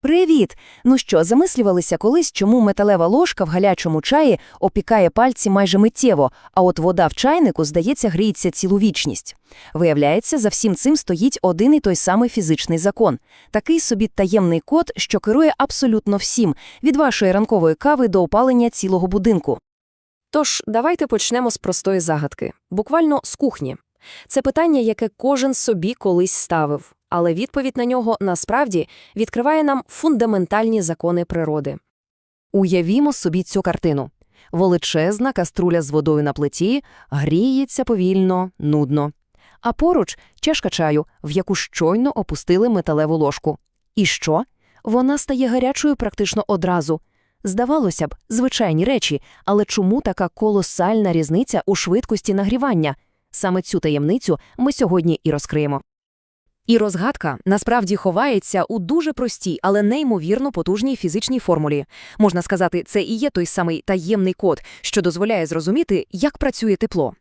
Привіт! Ну що, замислювалися колись, чому металева ложка в гарячому чаї опікає пальці майже миттєво, а от вода в чайнику, здається, гріється цілу вічність. Виявляється, за всім цим стоїть один і той самий фізичний закон. Такий собі таємний код, що керує абсолютно всім, від вашої ранкової кави до опалення цілого будинку. Тож, давайте почнемо з простої загадки, буквально з кухні. Це питання, яке кожен собі колись ставив, але відповідь на нього насправді відкриває нам фундаментальні закони природи. Уявімо собі цю картину. Величезна каструля з водою на плиті гріється повільно, нудно. А поруч чашка чаю, в яку щойно опустили металеву ложку. І що? Вона стає гарячою практично одразу. Здавалося б, звичайні речі, але чому така колосальна різниця у швидкості нагрівання? Саме цю таємницю ми сьогодні і розкриємо. І розгадка насправді ховається у дуже простій, але неймовірно потужній фізичній формулі. Можна сказати, це і є той самий таємний код, що дозволяє зрозуміти, як працює тепло.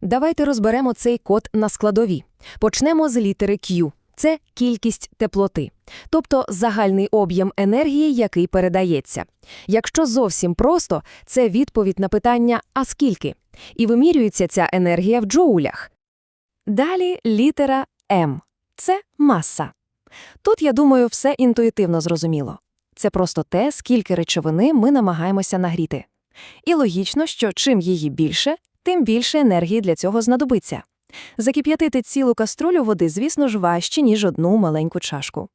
Давайте розберемо цей код на складові. Почнемо з літери Q. Це кількість теплоти, тобто загальний об'єм енергії, який передається. Якщо зовсім просто, це відповідь на питання «а скільки?» І вимірюється ця енергія в джоулях. Далі літера М. Це маса. Тут, я думаю, все інтуїтивно зрозуміло. Це просто те, скільки речовини ми намагаємося нагріти. І логічно, що чим її більше, тим більше енергії для цього знадобиться. Закип'ятити цілу каструлю води, звісно ж, важче, ніж одну маленьку чашку.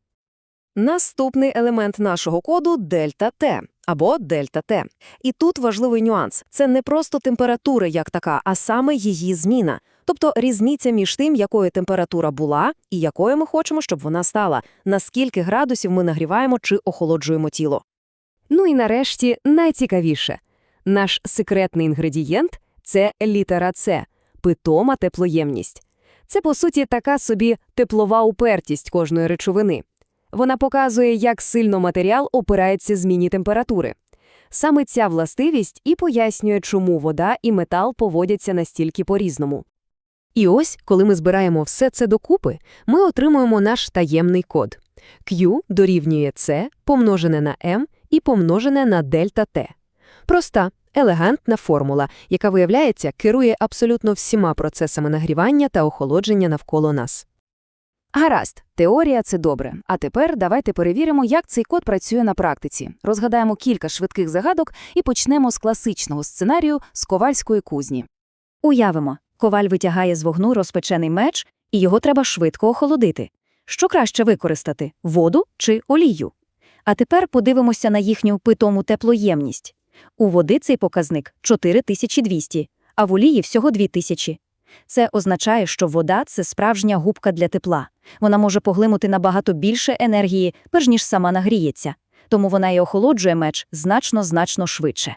Наступний елемент нашого коду дельта Т або дельта Т. І тут важливий нюанс це не просто температура як така, а саме її зміна. Тобто різниця між тим, якою температура була і якою ми хочемо, щоб вона стала, наскільки градусів ми нагріваємо чи охолоджуємо тіло. Ну і нарешті найцікавіше. Наш секретний інгредієнт це літера С – питома теплоємність. Це, по суті, така собі теплова упертість кожної речовини. Вона показує, як сильно матеріал опирається зміні температури. Саме ця властивість і пояснює, чому вода і метал поводяться настільки по-різному. І ось, коли ми збираємо все це докупи, ми отримуємо наш таємний код. Q дорівнює C помножене на M і помножене на дельта T. Проста, елегантна формула, яка, виявляється, керує абсолютно всіма процесами нагрівання та охолодження навколо нас. Гаразд, теорія – це добре. А тепер давайте перевіримо, як цей код працює на практиці. Розгадаємо кілька швидких загадок і почнемо з класичного сценарію з ковальської кузні. Уявимо, коваль витягає з вогну розпечений меч, і його треба швидко охолодити. Що краще використати – воду чи олію? А тепер подивимося на їхню питому теплоємність. У води цей показник – 4200, а в олії – всього 2000. Це означає, що вода – це справжня губка для тепла. Вона може поглинути набагато більше енергії, перш ніж сама нагріється. Тому вона і охолоджує меч значно-значно швидше.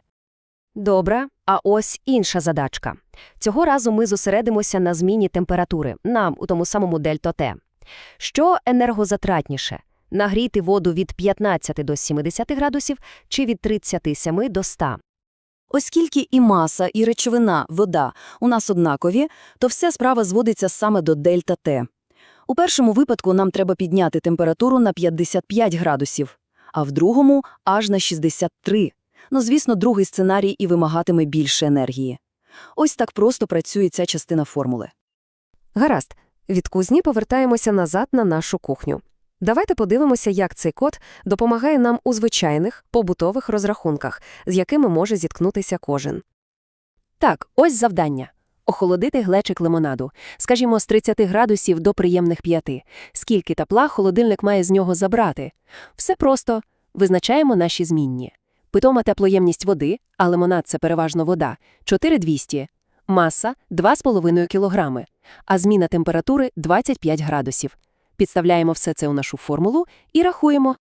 Добре, а ось інша задачка. Цього разу ми зосередимося на зміні температури, нам у тому самому дельта Т. Що енергозатратніше – нагріти воду від 15 до 70 градусів чи від 37 до 100? Оскільки і маса, і речовина, вода у нас однакові, то вся справа зводиться саме до дельта Т. У першому випадку нам треба підняти температуру на 55 градусів, а в другому – аж на 63. Ну, звісно, другий сценарій і вимагатиме більше енергії. Ось так просто працює ця частина формули. Гаразд, від кузні повертаємося назад на нашу кухню. Давайте подивимося, як цей код допомагає нам у звичайних побутових розрахунках, з якими може зіткнутися кожен. Так, ось завдання. Охолодити глечик лимонаду, скажімо, з 30 градусів до приємних 5. Скільки тепла холодильник має з нього забрати? Все просто. Визначаємо наші змінні. Питома теплоємність води, а лимонад – це переважно вода – 4200. Маса – 2,5 кілограми, а зміна температури – 25 градусів. Підставляємо все це у нашу формулу і рахуємо.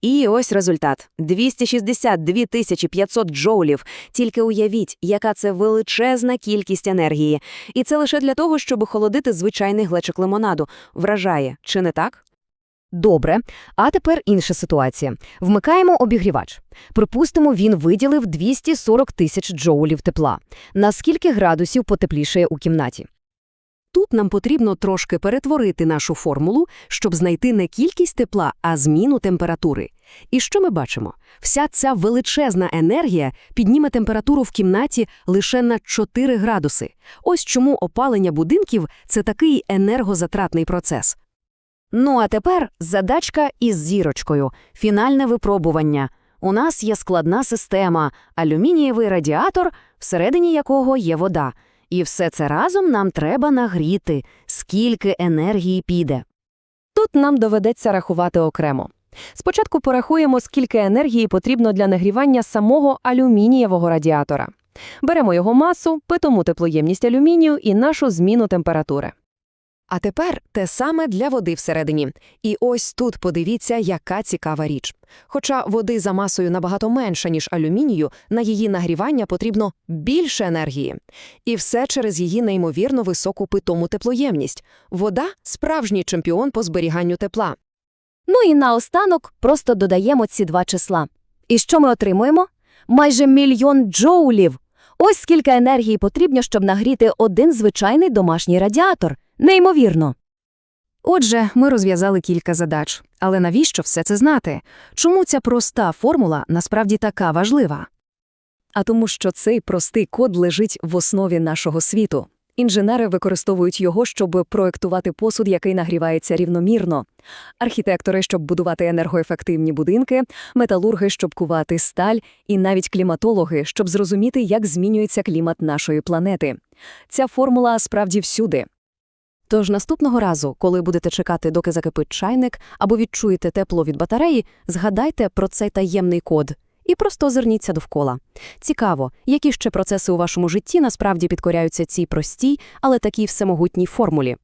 І ось результат – 262 500 джоулів. Тільки уявіть, яка це величезна кількість енергії. І це лише для того, щоб охолодити звичайний глечик лимонаду. Вражає, чи не так? Добре, а тепер інша ситуація. Вмикаємо обігрівач. Припустимо, він виділив 240 тисяч джоулів тепла. На скільки градусів потеплішає у кімнаті? Тут нам потрібно трошки перетворити нашу формулу, щоб знайти не кількість тепла, а зміну температури. І що ми бачимо? Вся ця величезна енергія підніме температуру в кімнаті лише на 4 градуси. Ось чому опалення будинків – це такий енергозатратний процес. Ну а тепер задачка із зірочкою. Фінальне випробування. У нас є складна система, алюмінієвий радіатор, всередині якого є вода. І все це разом нам треба нагріти, скільки енергії піде. Тут нам доведеться рахувати окремо. Спочатку порахуємо, скільки енергії потрібно для нагрівання самого алюмінієвого радіатора. Беремо його масу, питому теплоємність алюмінію і нашу зміну температури. А тепер те саме для води всередині. І ось тут подивіться, яка цікава річ. Хоча води за масою набагато менша, ніж алюмінію, на її нагрівання потрібно більше енергії. І все через її неймовірно високу питому теплоємність. Вода – справжній чемпіон по зберіганню тепла. Ну і наостанок просто додаємо ці два числа. І що ми отримуємо? Майже мільйон джоулів. Ось скільки енергії потрібно, щоб нагріти один звичайний домашній радіатор. Неймовірно. Отже, ми розв'язали кілька задач. Але навіщо все це знати? Чому ця проста формула насправді така важлива? А тому, що цей простий код лежить в основі нашого світу. Інженери використовують його, щоб проектувати посуд, який нагрівається рівномірно. Архітектори, щоб будувати енергоефективні будинки, металурги, щоб кувати сталь, і навіть кліматологи, щоб зрозуміти, як змінюється клімат нашої планети. Ця формула справді всюди. Тож наступного разу, коли будете чекати, доки закипить чайник, або відчуєте тепло від батареї, згадайте про цей таємний код і просто озирніться довкола. Цікаво, які ще процеси у вашому житті насправді підкоряються цій простій, але такій всемогутній формулі.